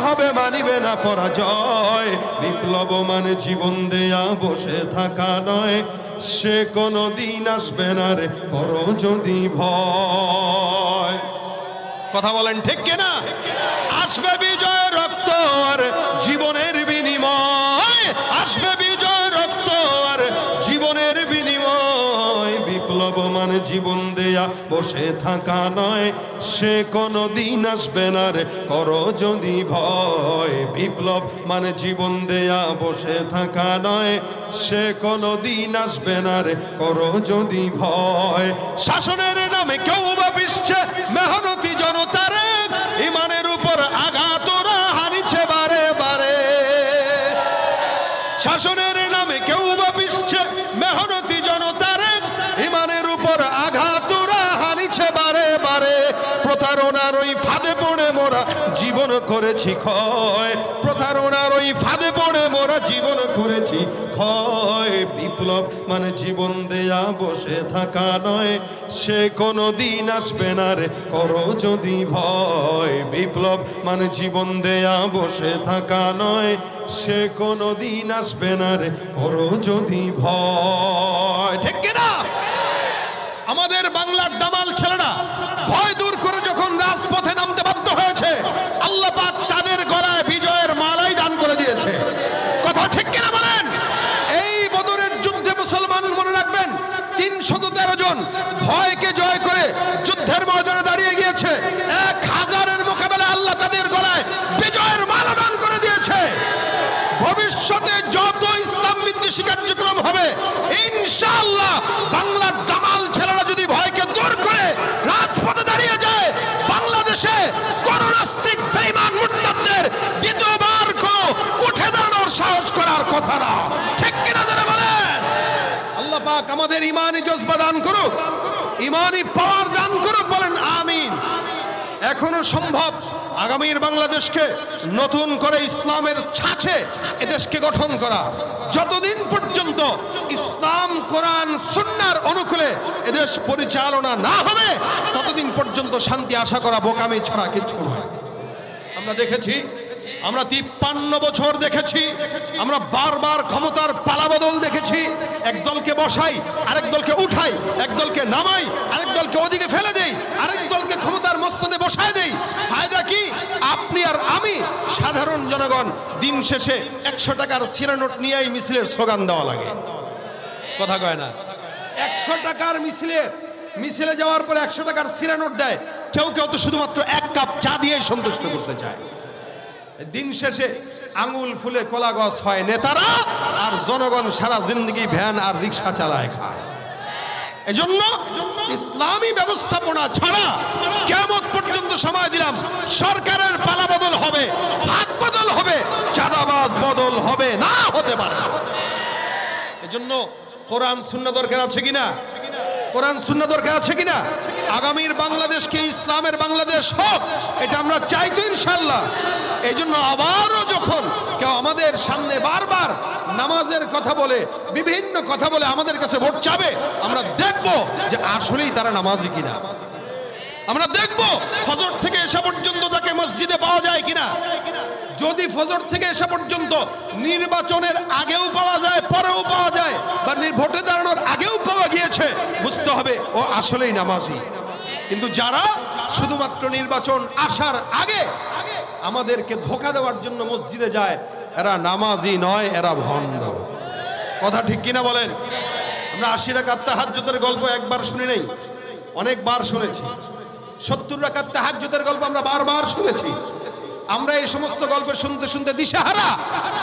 হবে মানিবে না পরাজয়। বিপ্লব মানে জীবন দেয়া, বসে থাকা নয়। সে কোনো দিন আসবে না রে করো যদি ভয়। কথা বলেন ঠিক কিনা? জীবন দেয়া, বসে থাকা নয়। সে কোনো দিন আসবে না রে, করো যদি ভয়। বিপ্লব মানে জীবন দেয়া, বসে থাকা নয়। সে কোনো দিন আসবে না রে, করো যদি ভয়। শাসনের নামে কেউ বা বিশ্বে মেহনতি জনতারে, ইমানের করেছি, ক্ষয়। প্রতারণার ওই ফাঁদে পড়ে মোরা জীবন করেছি ক্ষয়। বিপ্লব মানে জীবন দেয়া, বসে থাকা নয়। সে কোনো দিন আসবে না রে, করো যদি ভয়। বিপ্লব মানে জীবন দেয়া, বসে থাকা নয়। সে কোনো দিন আসবে না রে, করো যদি ভয়। ঠিক কিনা? আমাদের বাংলার দামাল ছেলেরা ভয় দূর করে যখন রাজপথে নামতে বাধ্য হয়েছে আল্লাহ পাক তাদের গলায় বিজয়ের মালাই দান করে দিয়েছে কথা ঠিক কিনা বলেন এই বদরের যুদ্ধে মুসলমান মনে রাখবেন তিনশত তেরো জন ভয়কে জয় করে যুদ্ধের ময়দানে দাঁড়িয়ে গিয়েছে। এক হাজারের মোকাবেলা আল্লাহ তাদের গলায় বিজয়ের মালা দান করে দিয়েছে। ভবিষ্যতে যত ইসলাম বিদ্বেষী কার্যক্রম হবে ইনশাল্লাহ বাংলার দামাল ছেলেরা যদি ভয়কে দূর করে রাজপথে দাঁড়িয়ে যায় বাংলাদেশে করোনাস্তিক বেঈমান মুরতাদদের দ্বিতীয়বার কোনো উঠে দাঁড়ানোর সাহস করার কথা না ঠিক কিনা যারা বলেন আল্লাহ পাক আমাদের ইমানি জজবা দান করুক ইমানি পাওয়ার দান করুক বলেন আমিন। এখনও সম্ভব আগামীর বাংলাদেশকে নতুন করে ইসলামের ছাঁচে এদেশকে গঠন করা। যতদিন পর্যন্ত ইসলাম, কোরআন, সুন্নার অনুকূলে এদেশ পরিচালনা না হবে, ততদিন পর্যন্ত শান্তি আশা করা বোকামি ছাড়া কিছু নয়। আমরা দেখেছি আমরা তিপ্পান্ন বছর দেখেছি আমরা বারবার ক্ষমতার পালাবদল দেখেছি। এক দলকে বসাই আরেক দলকে উঠাই এক দলকে নামাই আরেক দলকে ওদিকে ফেলে দেই আরেক দলকে ক্ষমতার মস্তদে বসায় দেই। ফায়দা কি? আপনি আর আমি সাধারণ জনগণ দিন শেষে একশো টাকার সিরানোট নিয়েই মিছিলের স্লোগান দেওয়া লাগে। কথা কয় না। একশো টাকার মিছিলে মিছিলে যাওয়ার পরে একশো টাকার সিরানোট দেয়। কেউ কেউ তো শুধুমাত্র এক কাপ চা দিয়েই সন্তুষ্ট করতে চায়। দিন শেষে আঙুল ফুলে কলা গছ হয় নেতারা, আর জনগণ সারা জিন্দগি ভ্যান আর রিক্সা চালায় খায়। এজন্য ইসলামী ব্যবস্থাপনা ছাড়া কেমন পর্যন্ত সময় দিলাম, সরকারের পালা বদল হবে, হাত বদল হবে, চাঁদাবাজ বদল হবে, না হতে পারে। এজন্য কোরআন শূন্য দরকার আছে কিনা? কোরআন শূন্য দরকার আছে কিনা? আগামীর বাংলাদেশকে ইসলামের বাংলাদেশ হোক? এটা আমরা চাই তো ইনশাল্লাহ এই জন্য আবারও যখন কেউ আমাদের সামনে বারবার নামাজের কথা বলে, বিভিন্ন কথা বলে আমাদের কাছে ভোট চাবে, আমরা দেখব যে আসলেই তারা নামাজি কিনা। আমরা দেখব ফজর থেকে এসা পর্যন্ত তাকে মসজিদে পাওয়া যায় কিনা। যদি ফজর থেকে এসা পর্যন্ত নির্বাচনের আগেও পাওয়া যায়, পরেও পাওয়া যায়, বা ভোটে দাঁড়ানোর আগেও পাওয়া গিয়েছে, বুঝতে হবে ও আসলেই নামাজি। কিন্তু যারা শুধুমাত্র নির্বাচন আসার আগে আমাদেরকে ধোকা দেওয়ার জন্য মসজিদে যায়, এরা নামাজি নয়, এরা ভণ্ড। কথা ঠিক কিনা বলেন? আমরা আশি রাকাত তাহাজ্জুদের গল্প একবার শুনি নেই? অনেকবার শুনেছি। সত্তর রাকাত তাহাজ্জুদের গল্প আমরা বারবার শুনেছি। আমরা এই সমস্ত গল্প শুনতে শুনতে দিশাহারা।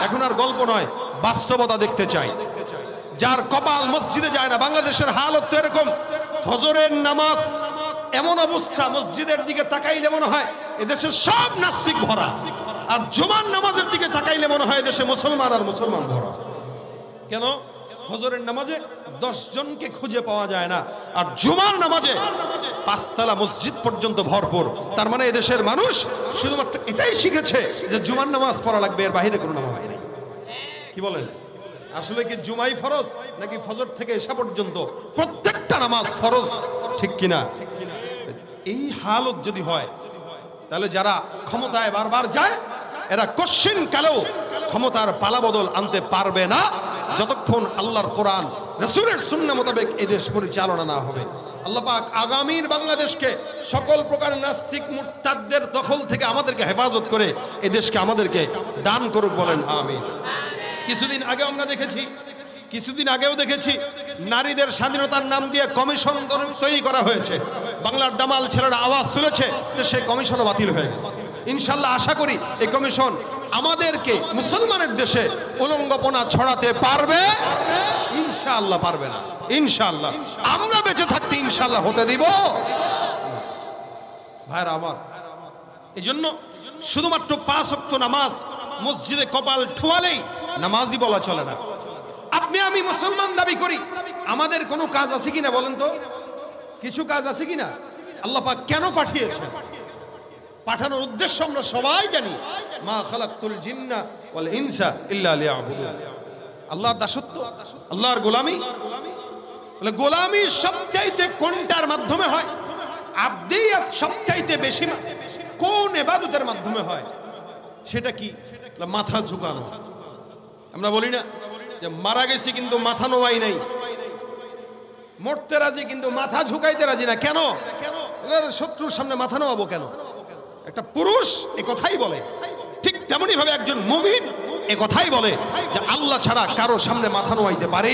এখন আর গল্প নয়, বাস্তবতা দেখতে চাই। যার কপাল মসজিদে যায় না, বাংলাদেশের হালত তো এরকম। ফজরের নামাজ এমন অবস্থা, মসজিদের দিকে তাকাইলে মনে হয় এদেশের সব নাস্তিক ভরা। আর জুমার নামাজের দিকে তাকাইলে মনে হয় এদেশে মুসলমান আর মুসলমান ভরা। কেন? ফজরের নামাজে দশ জনকে খুঁজে পাওয়া যায় না। আর জুমার নামাজে পাঁচতলা মসজিদ পর্যন্ত ভরপুর। তার মানে এদেশের মানুষ শুধুমাত্র এটাই শিখেছে যে জুমার নামাজ পড়া লাগবে, এর বাহিরে কোনো নামাজ নেই। কি বলেন? আসলে কি জুমাই ফরজ নাকি ফজর থেকে এসা পর্যন্ত? প্রত্যেকটা নামাজ ফরজ, ঠিক কিনা? এই হালত যদি হয়, তাহলে যারা ক্ষমতায় বারবার যায় এরা কশ্চিন কালেও ক্ষমতার পালাবদল আনতে পারবে না। যতক্ষণ আল্লাহর কোরআন, রসুলের শূন্য মোতাবেক এই দেশ পরিচালনা না হবে। আল্লাহ পাক আগামীর বাংলাদেশকে সকল প্রকার নাস্তিক মুরতাদদের দখল থেকে আমাদেরকে হেফাজত করে এই দেশকে আমাদেরকে দান করুক বলেন, আমিন। কিছুদিন আগে আমরা দেখেছি, কিছুদিন আগেও দেখেছি, নারীদের স্বাধীনতার নাম দিয়ে কমিশন তর- করা হয়েছে। বাংলার দামাল ছেলেরা আওয়াজ তুলেছে সেই কমিশনও বাতিল হয়ে গেছে। ইনশাল্লাহ আশা করি এই কমিশন আমাদেরকে মুসলমানের দেশে উলঙ্গপনা ছড়াতে পারবে? ইনশাআল্লাহ পারবে না। ইনশাআল্লাহ। আমরা বেঁচে থাকতে ইনশাআল্লাহ হতে দিব। ভাইরা আমার এই জন্য শুধুমাত্র পাঁচ অক্ত নামাজ মসজিদে কপাল ঠোয়ালেই নামাজই বলা চলে না। আপনি, আমি মুসলমান দাবি করি, আমাদের কোনো কাজ আছে কিনা বলেন তো? কিছু কাজ আছে কিনা? আল্লাহ পাক কেন পাঠিয়েছেন? পাঠানোর উদ্দেশ্য আমরা সবাই জানি। মা খালাক্তুল জিন্না ওয়াল ইনসা ইল্লা লিয়াবুদুন। আল্লাহর দাসত্ব, আল্লাহর গোলামি। গোলামি সবচাইতে কোনটার মাধ্যমে হয়? আব্দিয়াত সবচাইতে বেশি কোন এবাদতের মাধ্যমে হয়? সেটা কি? মাথা ঝুঁকানো। আমরা বলি না যে মারা গেছি কিন্তু মাথা নোয়াই নাই। মরতে রাজি কিন্তু মাথা ঝুঁকাইতে রাজি না। কেন? শত্রুর সামনে মাথা নোয়াবো কেন? একটা পুরুষ এ কথাই বলে। ঠিক তেমনি ভাবে একজন মুমিন এ কথাই বলে যে আল্লাহ ছাড়া কারও সামনে মাথা নোয়াইতে পারে।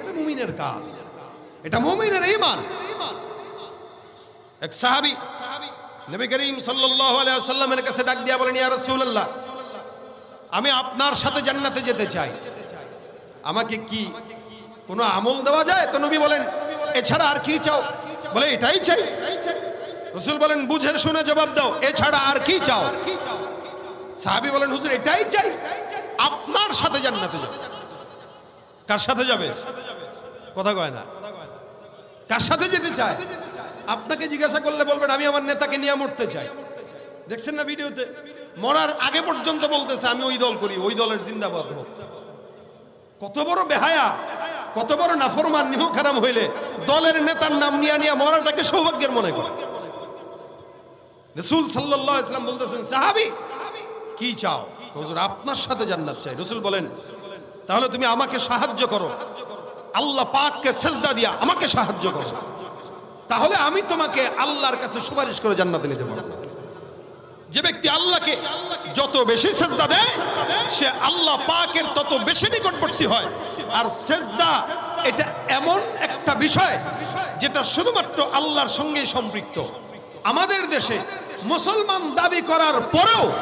এটা মুমিনের কাজ। এটা মুমিনের ইমান এক সাহাবী নবী করিম সাল্লাল্লাহু আলাইহি ওয়াসাল্লামের কাছে ডাক দিয়া বলেন, ইয়া রাসূলুল্লাহ, আমি আপনার সাথে জান্নাতে যেতে চাই। আমাকে কি কোনো আমল দেওয়া যায়? তো নবী বলেন, এছাড়া আর কি চাও? বলে, এটাই চাই। রসুল বলেন, বুঝে শুনে জবাব দাও, এছাড়া আর কি চাও? সাহাবী বলেন, হুজুর, এটাই চাই, আপনার সাথে জান্নাতে যাবে। কার সাথে যাবে? কথা কয় না। কার সাথে যেতে চায়? আপনাকে জিজ্ঞাসা করলে বলবেন, আমি আমার নেতাকে নিয়ে মরতে চাই। দেখছেন না ভিডিওতে? মরার আগে পর্যন্ত বলতেছে, আমি ওই দল করি, ওই দলের জিন্দাবাদ হোক। কত বড় বেহায়া, কত বড় নাফরমান নিহ খারাম হইলে দলের নেতার নাম নিয়ে নিয়ে মরাটাকে সৌভাগ্যের মনে করে। রসুল আলাইহি ইসলাম বলতেছেন, সাহাবি, কি চাও? হুজুর, আপনার সাথে জান্নাত চাই। রসুল বলেন, তাহলে তুমি আমাকে সাহায্য করো। আল্লাহ পাককে সেজদা দিয়া আমাকে সাহায্য করো। তাহলে আমি তোমাকে আল্লাহর কাছে সুপারিশ করে জান্নাতে নিতে পারব যে ব্যক্তি আল্লাহকে যত বেশি সেজদা দেয়, সে আল্লাহ পাকের তত বেশি নিকটবর্তী হয়। আর সেজদা, এটা এমন একটা বিষয় যেটা শুধুমাত্র আল্লাহর সঙ্গেই সম্পৃক্ত। আমাদের দেশে মুসলমান দাবি করার পরেও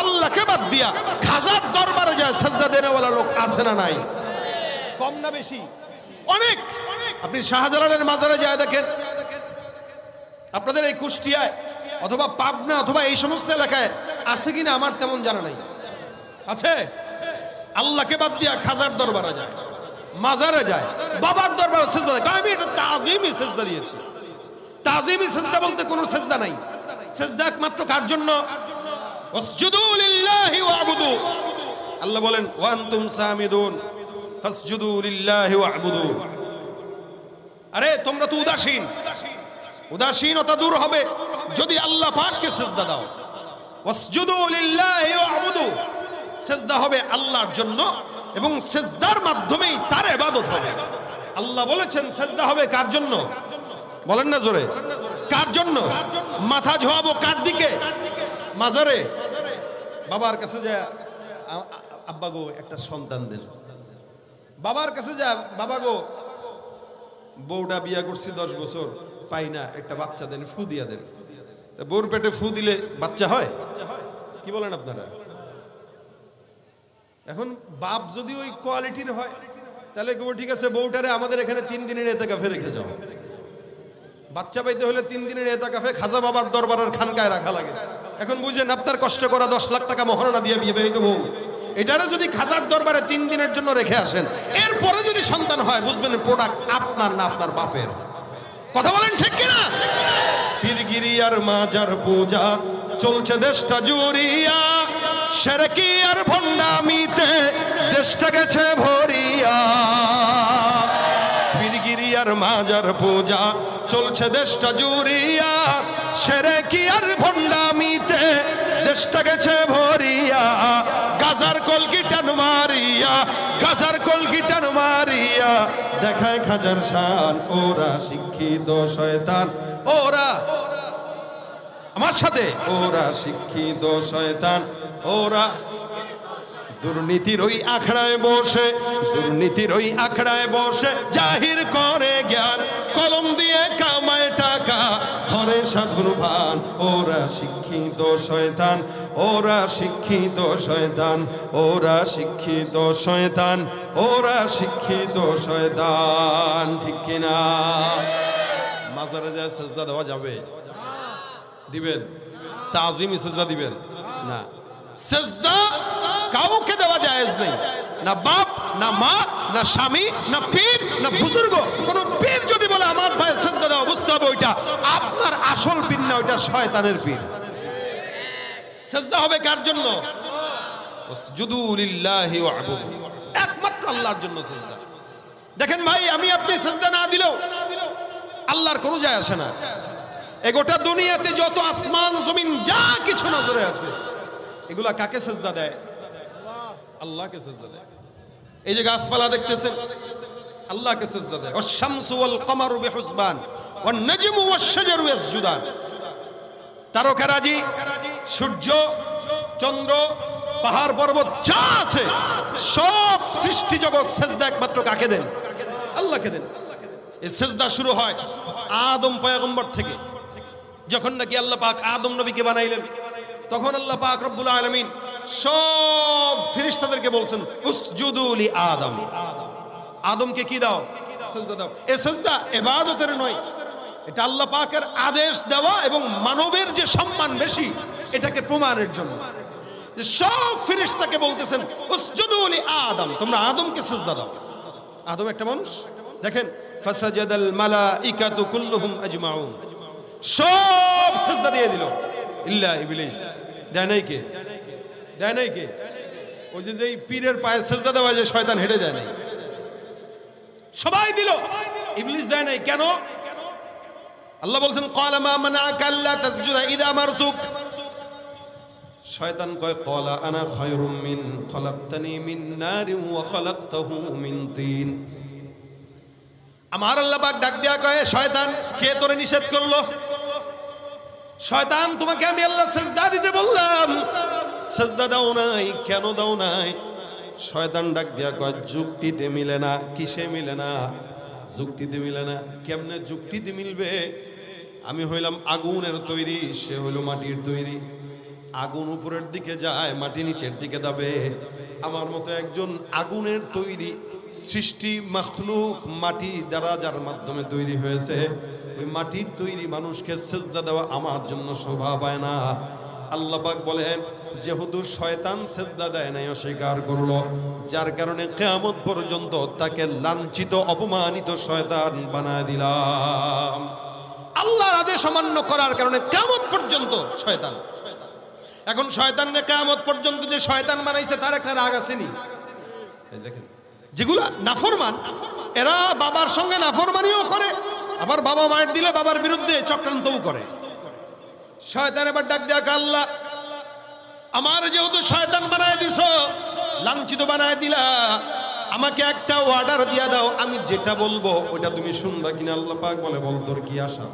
আল্লাহকে বাদ দিয়া খাজার দরবারে যায় সেজদা দেনেওয়ালা লোক আছে না নাই? কম না বেশি? অনেক। আপনি শাহজালালের মাজারে যায় দেখেন। আপনাদের এই কুষ্টিয়ায় অথবা পাবনা অথবা এই সমস্ত এলাকায় আছে কিনা আমার তেমন জানা নাই। আছে? আল্লাহকে বাদ দিয়া খাজার দরবারে যায়। মাজারে যায়। বাবার দরবারে সেজদা দেয়। আমি এটা তাজিমি সেজদা দিয়েছি। তাজিমি সেজদা বলতে কোনো সেজদা নাই। সেজদা একমাত্র কার জন্য? ওয়াসজুদু লিল্লাহি ওয়াবুদু। আল্লাহ বলেন, ওয়া আনতুম সামিদুন, ফাসজুদু লিল্লাহি ওয়াবুদু। আরে, তোমরা তো উদাসীন। উদাসীনতা দূর হবে যদি আল্লাহ পাককে সেজদা দাও। ওয়াসজুদু লিল্লাহি ওয়াবুদু। সেজদা হবে আল্লাহর জন্য এবং সেজদার মাধ্যমেই তার ইবাদত হবে। আল্লাহ বলেছেন, সেজদা হবে কার জন্য? বলেন না জোরে। কার জন্য? মাথা ঝোয়াবো কার দিকে? মাজারে? বাবার কাছে যা আব্বা গো, একটা সন্তান দেন। বাবার কাছে যা, বাবা গো, বউটা বিয়া করছি দশ বছর, পাই না, একটা বাচ্চা দেন, ফু দিয়া দেন। বউর পেটে ফু দিলে বাচ্চা হয়? কি বলেন আপনারা? এখন বাপ যদি ওই কোয়ালিটির হয়, তাহলে ঠিক আছে, বউটারে আমাদের এখানে তিন দিনের এতে কাফে রেখে যাও। বাচ্চা পাইতে হলে তিন দিনের নেতা কাফে খাজা বাবার দরবারের খানকায় রাখা লাগে। এখন বুঝেন আপনার কষ্ট করা দশ লাখ টাকা মহারণা দিয়ে বিয়ে বেরিয়ে বউ। এটারে যদি খাজার দরবারে তিন দিনের জন্য রেখে আসেন, এরপরে যদি সন্তান হয়, বুঝবেন প্রোডাক্ট আপনার না আপনার বাপের। কথা বলেন ঠিক কিনা? পীরগিরি আর মাজার পূজা, চলছে দেশটা জুড়িয়া। সেরকি আর ভণ্ডামিতে দেশটা গেছে ভরিয়া। আর মাজার পূজা। চলছে দেশটা জুড়িয়া সেরেকি আর ভণ্ডামিতে? দেশটা গেছে ভরিয়া, গাজার কলকিটান মারিয়া, গাজার কলকিটান মারিয়া। দেখায় খাজার শান, ওরা শিক্ষিত শয়তান, ওরা আমার সাথে, ওরা শিক্ষিত শয়তান, ওরা দুর্নীতির ওই আখড়ায় বসে, দুর্নীতির ওই আখড়ায় বসে, জাহির করে জ্ঞান, কলম দিয়ে কামায় টাকা। ধরে সাধুর ভান, ওরা শিক্ষিত শয়তান, ওরা শিক্ষিত শয়তান, ওরা শিক্ষিত শয়তান, ওরা শিক্ষিত শয়তান, ঠিক কিনা? মাজারে যায় সেজদা দেওয়া যাবে। দিবেন? তাজিম সেজদা দিবেন? না। সেজদা কাউকে দেওয়া জায়েজ নেই। না বাপ, না মা, না স্বামী, না পীর, না বুজুর্গ, কোন পীর যদি বলে, আমার ভাই সেজদা দেওয়া, বুঝতে হবে ওইটা। আপনার আসল পীর না, ওইটা শয়তানের পীর। সেজদা হবে কার জন্য? একমাত্র আল্লাহর জন্য সেজদা। দেখেন ভাই, আমি আপনি সেজদা না দিলেও আল্লাহর কোনো যায় আসে না। এ গোটা দুনিয়াতে যত আসমান, জমিন, যা কিছু নজরে আছে, এগুলা কাকে সেজদা দেয়? আল্লাহকে সেজদা দেয়। এই যে গাছপালা দেখতেছেন, আল্লাহকে সেজদা দেয়। ও শামসু ওয়াল কমারু বিহুসবান ওয়ান নাজমু ওয়াশ শাজারু ইয়াসজুদান তারকারাজি সূর্য, চন্দ্র, পাহাড়, পর্বত, যা আছে, সব সৃষ্টি জগৎ সেজদা একমাত্র কাকে দেন? আল্লাহকে দেন। এই সেজদা শুরু হয় আদম পয়গম্বর থেকে। যখন নাকি আল্লাহ পাক আদম নবীকে বানাইলেন, তখন আল্লাহ পাক রব্বুল আলামিন সব ফেরেশতাদেরকে বলছেন উসজুদুলি আদম। আদমকে কি দাও? দাও। এ সেজদা নয়। এটা আল্লাহ পাকের আদেশ দেওয়া এবং মানবের যে সম্মান বেশি এটাকে প্রমাণের জন্য। সব বলতেছেন উসজুদুলি আদম। তোমরা আদমকে সেজদা দাও। আদম একটা মানুষ? দেখেন ফাসাজাদাল মালাইকাতু কুল্লুহুম আজমাউন। সব সেজদা দিয়ে দিল। ইল্লা ইবলিস। দেয় নাই কে? দেয় নাই কে? ওই যে যেই পীরের পায়ে সেজদা দেওয়া যে শয়তান হেঁটে দেয় নাই। সবাই দিল। ইবলিস দেয় নাই। কেন? আল্লাহ বলছেন ক্বালা মা মানাআকা আল্লা তাসজুদা ইযা আমারতুক। শয়তান কয় ক্বালা আনা খায়রুম মিন, খলাকতানি মিন নারিন ওয়া খলাকতাহু মিন তিন। আমার আল্লাহ পাক ডাক দিয়া কয় শয়তান, কে তোরে নিষেধ করল? শয়তান, তোমাকে আমি আল্লাহ সেজদা দিতে বললাম। সেজদা দাও নাই, কেন দাও নাই? শয়তান ডাক দিয়া কয়, যুক্তিতে মিলে না, কিসে মিলে না? যুক্তিতে মিলে না, কেমনে যুক্তিতে মিলবে? আমি হইলাম আগুনের তৈরি, সে হইল মাটির তৈরি। আগুন উপরের দিকে যায়, মাটি নিচের দিকে যাবে আমার মতো একজন আগুনের তৈরি সৃষ্টি মখলুক মাটি দ্বারা যার মাধ্যমে তৈরি হয়েছে, ওই মাটির তৈরি মানুষকে সেজদা দেওয়া আমার জন্য শোভা পায় না। আল্লাহ পাক বলেন যেহেতু শয়তান সেজদা দেয় নাই, অস্বীকার করল। যার কারণে কেয়ামত পর্যন্ত তাকে লাঞ্ছিত, অপমানিত শয়তান বানায় দিলাম। আল্লাহর আদেশ অমান্য করার কারণে কেয়ামত পর্যন্ত শয়তান। এখন শয়তানকে কেয়ামত পর্যন্ত যে শয়তান বানাইছে, তার একটা রাগ আসেনি দেখেন, যেগুলা নাফরমান, এরা বাবার সঙ্গে নাফরমানিও করে, আবার বাবা মায়ের দিলে বাবার বিরুদ্ধে চক্রান্তও করে। শয়তান এবার ডাক দেয়া আল্লাহ? আমার যেহেতু শয়তান বানায় দিস লাঞ্ছিত বানায় দিলা, আমাকে একটা অর্ডার দিয়া দাও, আমি যেটা বলব ওটা তুমি শুনবা কিনা আল্লাহ পাক বলে, বল তোর কি আশা?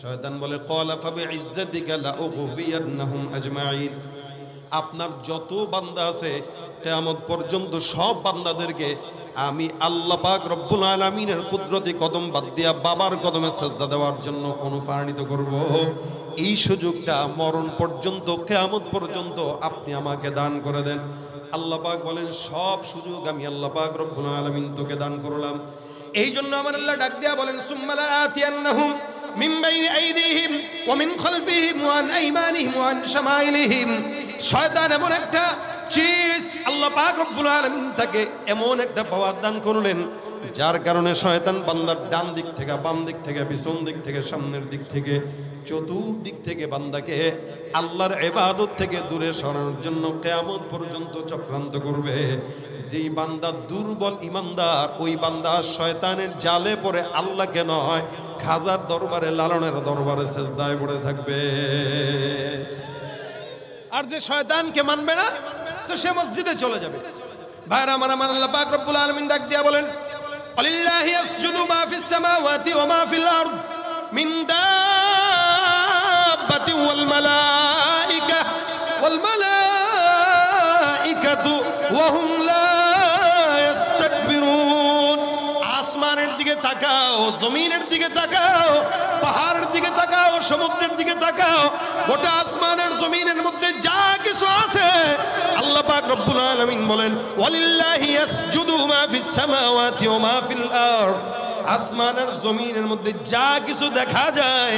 শয়তান বলে কলা ফাবি ইজ্জাতিকা লা উগবিয়ান্নাহুম আজমাইন। আপনার যত বান্দা আছে, কেয়ামত পর্যন্ত সব বান্দাদেরকে আমি আল্লাহ পাক রব্বুল আলামিনের কুদরতি কদম বাদ দিয়া বাবার কদমে শ্রদ্ধা দেওয়ার জন্য অনুপ্রাণিত করব। এই সুযোগটা মরণ পর্যন্ত, কেয়ামত পর্যন্ত আপনি আমাকে দান করে দেন। আল্লাহ পাক বলেন, সব সুযোগ আমি আল্লাহ পাক রব্বুল আলামিন তোকে দান করলাম। এই জন্য আমার আল্লাহ ডাক দিয়া বলেন সুম্মালা আতিয়ান্নাহুম মিন বাইনি আইদিহিম ওয়া মিন খালফিহিম ওয়া আন আইমানিহিম ওয়া আন শামাইলিহিম। শয়তান এমন একটা চিজ, আল্লাহ পাক রব্বুল আলামিন তাকে এমন একটা পাওয়ার দান করলেন, যার কারণে শয়তান বান্দার ডান দিক থেকে, বাম দিক থেকে, পিছন দিক থেকে, সামনের দিক থেকে, চতুর্দিক থেকে বান্দাকে আল্লাহর এবাদত থেকে দূরে সরানোর জন্য কেয়ামত পর্যন্ত চক্রান্ত করবে। যেই বান্দা দুর্বল ইমানদার, ওই বান্দা শয়তানের জালে পড়ে আল্লাহকে নয়, খাজার দরবারে, লালনের দরবারে সেজদায় পড়ে থাকবে। আর যে শয়তানকে মানবে না, তো সে মসজিদে চলে যাবে। ভাইরা, আমার আমার আল্লাহ পাক রব্বুল আলামিন ডাক দিয়া বলেন আলিল্লাহি ইয়াসজুদু মা ফিস সামাওয়াতি ওয়া মা ফিল আরদ মিন দাব্বাতি ওয়াল মালাইকা ওয়াল মালাইকাতু ওয়া হুম লা ইস্তাকবিরুন। আসমানের দিকে তাকাও, জমিনের দিকে তাকাও পাহাড়ের দিকে তাকাও সমুদ্রের দিকে তাকাও গোটা আসমানের জমিনের মধ্যে যা কিছু আছে, আল্লাহ পাক রব্বুল আলামিন বলেন, ওয়ালিল্লাহি ইয়াসজুদু মা ফিস সামাওয়াতি ওয়া মা ফিল আরদ। আসমানের জমিনের মধ্যে যা কিছু দেখা যায়,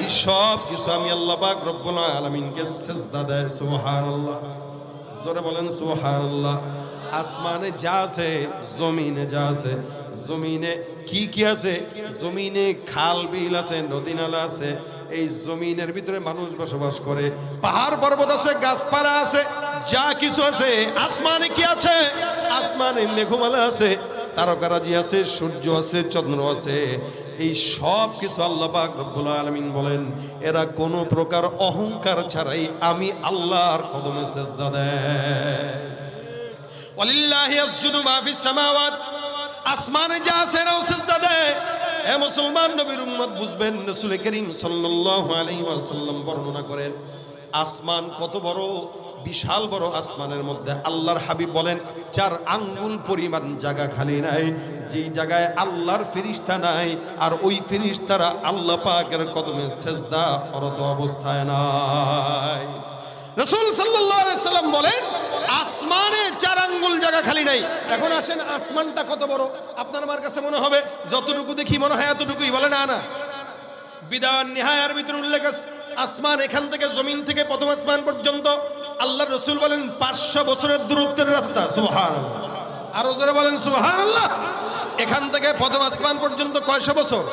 এই সব কিছু আমি আল্লাহ পাক রব্বুল আলামিনকে সুবহানাল্লাহ। জোরে বলেন, সুবহানাল্লাহ। আসমানে যা আছে, জমিনে যা আছে, জমিনে কি কি আছে? জমিনে খাল বিল আছে, নদী নালা আছে এই জমিনের ভিতরে মানুষ বসবাস করে। পাহাড় পর্বত আছে, গাছপালা আছে, যা কিছু আছে, আসমানে কি আছে? আসমানে মেঘমালা আছে, তারকারাজি আছে, সূর্য আছে, চন্দ্র আছে। এই সব কিছু আল্লাহ পাক রব্বুল আলামিন বলেন, এরা কোনো প্রকার অহংকার ছাড়াই আমি আল্লাহর কদমে সেজদা দেয়। আসমানে যা আছে এরাও সেজদা দেয়। এ মুসলমান নবীর উম্মত বুঝবেন, রাসূল করিম সাল্লাল্লাহু আলাইহি ওয়াসাল্লাম বর্ণনা করেন, আসমান কত বড়, বিশাল বড় আসমানের মধ্যে আল্লাহর হাবিব বলেন, চার আঙ্গুল পরিমাণ জায়গা খালি নাই, যেই জায়গায় আল্লাহর ফিরিস্তা নাই, আর ওই ফিরিস্তারা আল্লাহ পাকের কদমে সেজদা করত অবস্থায় নাই। রসুল সাল্লাম বলেন, আসমানে চার আঙ্গুল জায়গা খালি নাই। এখন আসেন, আসমানটা কত বড়? আপনার আমার কাছে মনে হবে, যতটুকু দেখি মনে হয় এতটুকুই। বলে, না না। বিদান নিহায়ার ভিতরে উল্লেখ আছে। আসমান এখান থেকে জমিন থেকে প্রথম আসমান পর্যন্ত। আল্লাহ রসুল বলেন, পাঁচশো বছরের দূরত্বের রাস্তা। সুবহান আরও জোরে বলেন সুবহান আল্লাহ এখান থেকে প্রথম আসমান পর্যন্ত কয়শো বছর?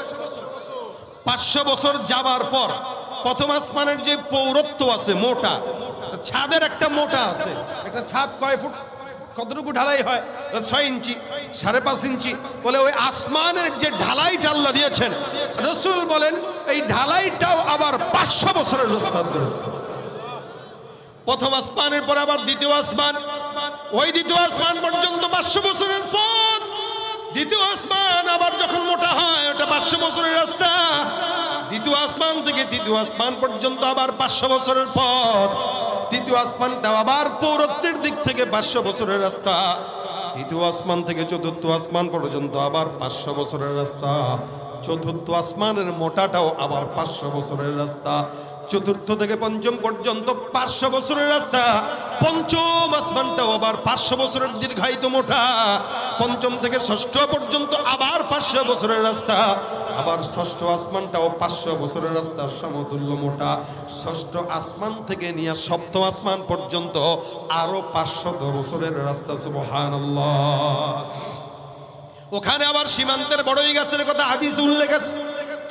পাঁচশো বছর যাবার পর প্রথম আসমানের যে পৌরত্ব আছে, মোটা ছাদের একটা মোটা আছে। একটা ছাদ কয় ফুট? কতটুকু ঢালাই হয়? ছয় ইঞ্চি, সাড়ে পাঁচ ইঞ্চি। বলে ওই আসমানের যে ঢালাইটা আল্লাহ দিয়েছেন, রসুল বলেন, এই ঢালাইটাও আবার পাঁচশো বছরের রাস্তা প্রথম আসমানের পর আবার দ্বিতীয় আসমান। ওই দ্বিতীয় আসমান পর্যন্ত পাঁচশো বছরের পথ। দ্বিতীয় আসমান আবার যখন মোটা হয়, ওটা পাঁচশো বছরের রাস্তা। দ্বিতীয় আসমান থেকে তৃতীয় আসমান পর্যন্ত আবার পাঁচশো বছরের পথ। তৃতীয় আসমানটা আবার পৌরত্বের দিক থেকে পাঁচশো বছরের রাস্তা। তৃতীয় আসমান থেকে চতুর্থ আসমান পর্যন্ত আবার পাঁচশো বছরের রাস্তা। চতুর্থ আসমানের মোটাটাও আবার পাঁচশো বছরের রাস্তা। চতুর্থ থেকে পঞ্চম পর্যন্ত পাঁচশো বছরের রাস্তা। পঞ্চম আসমানটাও আবার পাঁচশো বছরের দীর্ঘায়িত মোটা। পঞ্চম থেকে ষষ্ঠ পর্যন্ত আবার পাঁচশো বছরের রাস্তা। আবার ষষ্ঠ আসমানটাও পাঁচশো বছরের রাস্তা সমতুল্য মোটা। ষষ্ঠ আসমান থেকে নিয়ে সপ্তম আসমান পর্যন্ত আরও পাঁচশো বছরের রাস্তা সুবহান ওখানে আবার সীমান্তের বড়ই গাছের কথা হাদিস উল্লেখ আছে।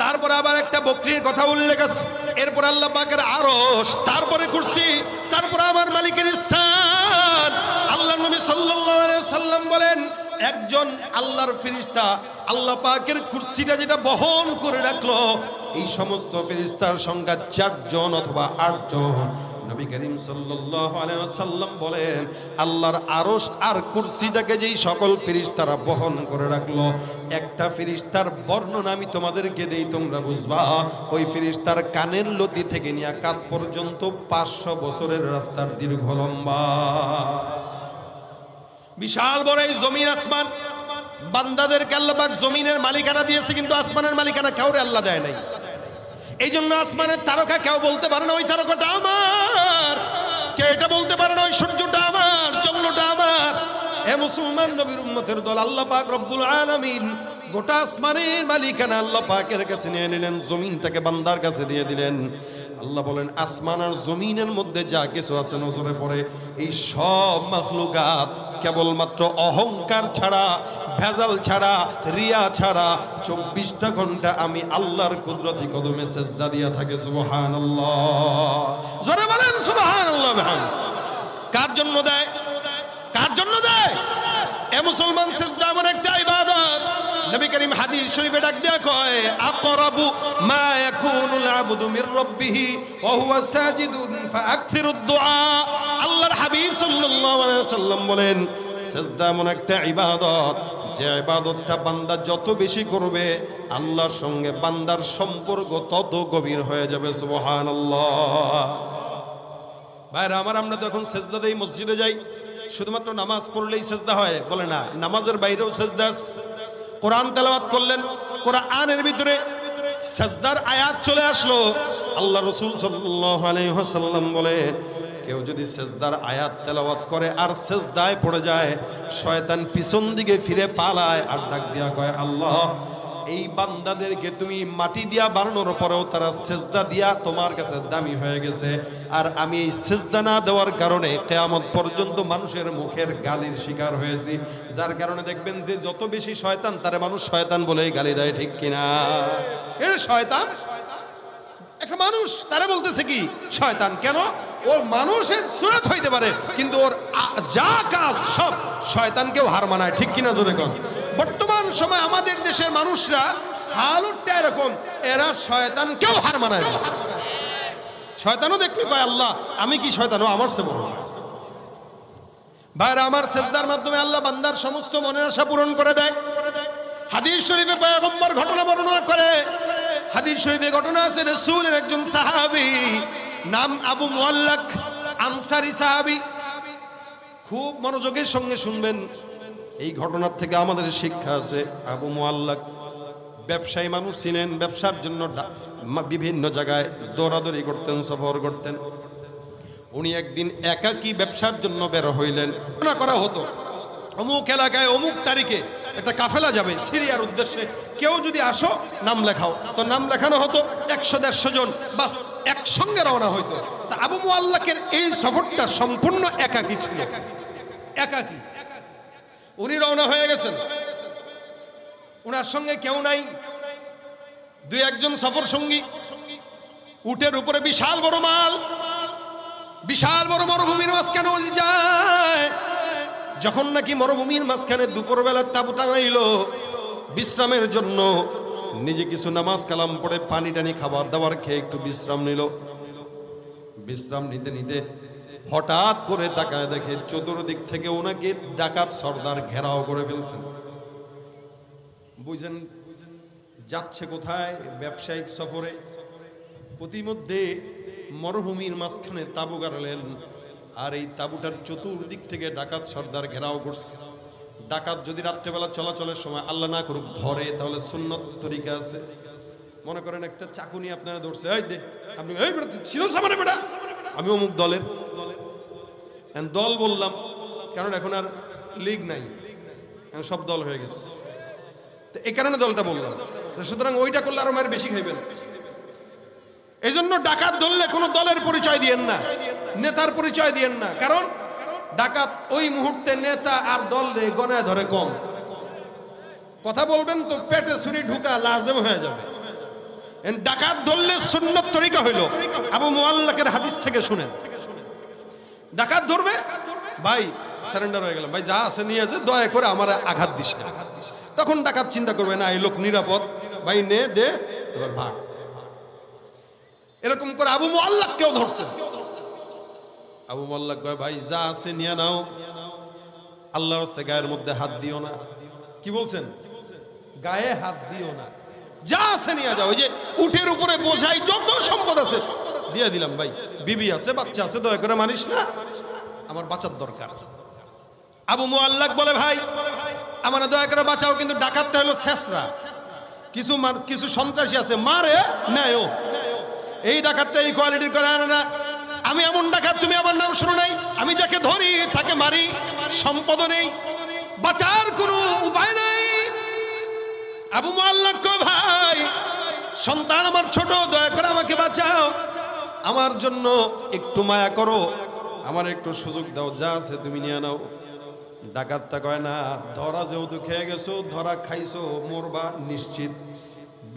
তারপরে আবার একটা বকরির কথা উল্লেখ আছে। এরপর আল্লাহ পাকের আরস তারপরে কুরসি, তারপর আমার মালিকের স্থান। আল্লাহ নবী আলাইহি সাল্লাম বলেন, একজন আল্লাহর ফেরেশতা আল্লাহ পাকের কুরসিটা যেটা বহন করে রাখল, এই সমস্ত ফেরেশতার সংখ্যা চারজন অথবা আটজন। নবী করিম ওয়াসাল্লাম বলেন, আল্লাহর আরশ আর কুরসিটাকে যেই সকল ফেরেশতারা বহন করে রাখল, একটা ফেরেশতার বর্ণনা আমি তোমাদেরকে দেই, তোমরা বুঝবা, ওই ফেরেশতার কানের লতি থেকে নিয়ে কাত পর্যন্ত পাঁচশো বছরের রাস্তার দীর্ঘ লম্বা। বিশাল বড় এই জমিন আসমান বান্দাদের আল্লাহ জমিনের মালিকানা দিয়েছে, কিন্তু আসমানের মালিকানা কাউরে আল্লাহ দেয় নাই। এই জন্য আসমানের তারকা কেউ বলতে পারে না, ওই তারকাটা আমার। কে এটা বলতে পারে না, ওই সূর্যটা আমার, চন্দ্রটা আমার। এ মুসলমান নবীর উম্মতের দল, আল্লাহ পাক রব্বুল আলামিন গোটা আসমানের মালিকানা আল্লাহ পাকের কাছে নিয়ে নিলেন, জমিনটাকে বান্দার কাছে দিয়ে দিলেন। আল্লাহ বলেন, আসমান আর জমিনের মধ্যে যা কিছু আছে নজরে পড়ে, এই সব মাখলুকাত কেবলমাত্র অহংকার ছাড়া, ভেজাল ছাড়া, রিয়া ছাড়া, চব্বিশটা ঘণ্টা আমি আল্লাহর কুদরতি কদমে সেজদা দিয়া থাকে সুবহান জোরে বলেন সুবহান কার জন্য দেয়? কার জন্য দেয়? এ মুসলমান সেজদা এমন একটা নবী করিম হাদিস শরীফে ডাক দেয়া কয়, আকরাবু মা ইয়াকুনুল আবদু মির রাব্বিহি ওয়া হুয়া সাজিদুন ফাআকথিরুদ দুআ আল্লাহর হাবিব সাল্লাল্লাহু আলাইহি ওয়াসাল্লাম বলেন, সেজদা এমন একটা ইবাদত, যে ইবাদতটা বান্দা যত বেশি করবে, আল্লাহর সঙ্গে বান্দার সম্পর্ক তত গভীর হয়ে যাবে, সুবহানাল্লাহ ভাইরা, আমার আমরা তো এখন সেজদা দেই মসজিদে যাই, শুধুমাত্র নামাজ পড়লেই সেজদা হয়, বলে না, নামাজের বাইরেও সেজদা আছে। কোরআন তেলাওয়াত করলেন, কোরআনের ভিতরে সাজদার আয়াত চলে আসলো। আল্লাহ রসুল সাল্লাম বলে, কেউ যদি সেজদার আয়াত তেলাওয়াত করে আর সেজদায় পড়ে যায়, শয়তান পিছন দিকে ফিরে পালায় আর ডাক দিয়া কয়, আল্লাহ এই বান্দাদেরকে তুমি মাটি দিয়া বানানোর পরেও তারা সেজদা দিয়া তোমার কাছে দামি হয়ে গেছে। আর আমি এই সেজদা না দেওয়ার কারণে কেয়ামত পর্যন্ত মানুষের মুখের গালির শিকার হয়েছি। যার কারণে দেখবেন যে যত বেশি শয়তান, তারা মানুষ শয়তান বলেই গালি দেয়, ঠিক কিনা? এটা শয়তান? একটা মানুষ, তারা বলতেছে কি? শয়তান কেন? ওর মানুষের সুরত হইতে পারে, কিন্তু ওর যা কাজ সব শয়তানকেও হার মানায়, ঠিক কিনা জোরে কন? সময় আমাদের দেশের মানুষরা হালুটটা এরকম, এরা শয়তানকেও হার মানায় শয়তানও দেখলে কয়, আল্লাহ, আমি কি শয়তানও? আমার সে বড় ভাইরা, আমার সেজদার মাধ্যমে আল্লাহ বান্দার সমস্ত মনের আশা পূরণ করে দেয়। হাদিস শরীফে পয়গম্বর ঘটনা বর্ণনা করে। হাদিস শরীফে ঘটনা আছে, রাসূলের একজন সাহাবী নাম আবু মুআল্লাক আনসারি সাহাবী। খুব মনোযোগের সঙ্গে শুনবেন। এই ঘটনার থেকে আমাদের শিক্ষা আছে। আবু মুআল্লাক ব্যবসায়ী মানুষ ছিলেন, ব্যবসার জন্য বিভিন্ন জায়গায় দৌড়াদৌড়ি করতেন, সফর করতেন। উনি একদিন একাকী ব্যবসার জন্য বের হইলেন। ঘোষণা করা হতো। অমুক এলাকায় অমুক তারিখে একটা কাফেলা যাবে সিরিয়ার উদ্দেশ্যে। কেউ যদি আসো, নাম লেখাও। তো নাম লেখানো হতো একশো দেড়শো জন। বাস একসঙ্গে রওনা হইতো। তা আবু মোয়াল্লাকের এই সফরটা সম্পূর্ণ একাকী ছিল। একাকী। উনি রওনা হয়ে গেছেন। ওনার সঙ্গে কেউ নাই। দুই একজন সফর সঙ্গী। উটের উপরে বিশাল বড় মাল। বিশাল বড় মরুভূমির মাঝখানে যায়। যখন নাকি মরুভূমির মাঝখানে দুপুরবেলা তাবু টাঙাইল, বিশ্রামের জন্য নিজে কিছু নামাজ কালাম পড়ে পানি টানি খাবার দাবার খেয়ে একটু বিশ্রাম নিল। বিশ্রাম নিতে নিতে হঠাৎ করে তাকায় দেখে চতুর্দিক থেকে ওনাকে ডাকাত সর্দার ঘেরাও করে ফেলছেন। বুঝেন, যাচ্ছে কোথায় ব্যবসায়িক সফরে? প্রতিমধ্যে মরুভূমির মাঝখানে তাবু গাড়লেন আর এই তাবুটার চতুর্দিক থেকে ডাকাত সর্দার ঘেরাও করছে। ডাকাত যদি রাত্রেবেলা চলাচলের সময় আল্লাহ না করুক ধরে, তাহলে সুন্নত তরিকা আছে। মনে করেন একটা চাকুনি আপনারা ধরছে আপনি ছিল সামনে বেটা? আমি অমুক দলের। দল বললাম, কারণ এখন আর লিগ নাই। সব দল হয়ে গেছে। এই কারণে দলটা বললাম। সুতরাং ওইটা করলে আরও মায়ের বেশি খাইবেন। এই জন্য ডাকাত ধরলে কোনো দলের পরিচয় দিয়েন না। নেতার পরিচয় দিয়েন না। কারণ ডাকাত ওই মুহূর্তে নেতা আর দল রে গনায় ধরে কম। কথা বলবেন তো পেটে ছুরি ঢুকা লাজেম হয়ে যাবে। ডাকাত ধরলে সুন্নত তরিকা হইল। আবু মুআল্লাকের হাদিস থেকে শুনেন। ডাকাত ধরবে? ভাই সারেন্ডার হয়ে গেলাম। ভাই, যা আছে নিয়ে আছে দয়া করে আমার আঘাত দিস না। তখন ডাকাত চিন্তা করবে, না, এই লোক নিরাপদ। ভাই, নে, দে ভাগ। এরকম করে আবু মোল্লাক কেউ ধরছেন। আবু মোল্লাক কয়, ভাই, যা আছে নিয়ে নাও। আল্লাহর গায়ের মধ্যে হাত দিও না। কি বলছেন? গায়ে হাত দিও না। যা আছে নিয়ে যাও। ওই যে উঠের উপরে বোঝাই যত সম্পদ আছে দিয়ে দিলাম ভাই। বিবি আছে, বাচ্চা আছে, দয়া করে মানিস না। আমার বাঁচার দরকার। আবু মোয়াল্লাক বলে, ভাই, আমার দয়া করে বাঁচাও, কিন্তু ডাকাতটা হলো শেষরা। কিছু কিছু সন্ত্রাসী আছে, মারে নেয়। এই ডাকাতটা এই কোয়ালিটির করে আনে না। আমি এমন ডাকাত, তুমি আমার নাম শুনো নাই। আমি যাকে ধরি, তাকে মারি। সম্পদ নেই। বাঁচার কোনো উপায় নাই। আবু মোয়াল্লাক ভাই, সন্তান আমার ছোট, দয়া করে আমাকে বাঁচাও। আমার জন্য একটু মায়া করো। আমার একটু সুযোগ দাও, যা আছে তুমি নিয়ে নাও। ডাকাতটা কয়, না, ধরা যেহেতু খেয়ে গেছো, ধরা খাইছো, মরবা নিশ্চিত।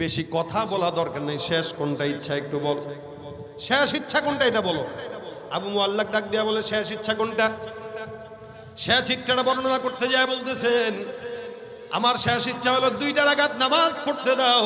বেশি কথা বলা দরকার নেই, শেষ কোনটা ইচ্ছা একটু বল। শেষ ইচ্ছা কোনটা এটা বলো? আবু মোয়াল্লাক ডাক দিয়া বলে, শেষ ইচ্ছা কোনটা? শেষ ইচ্ছাটা বর্ণনা করতে যায় বলতেছেন আমার শেষ ইচ্ছা হলো দুইটা রাগাত নামাজ পড়তে দাও।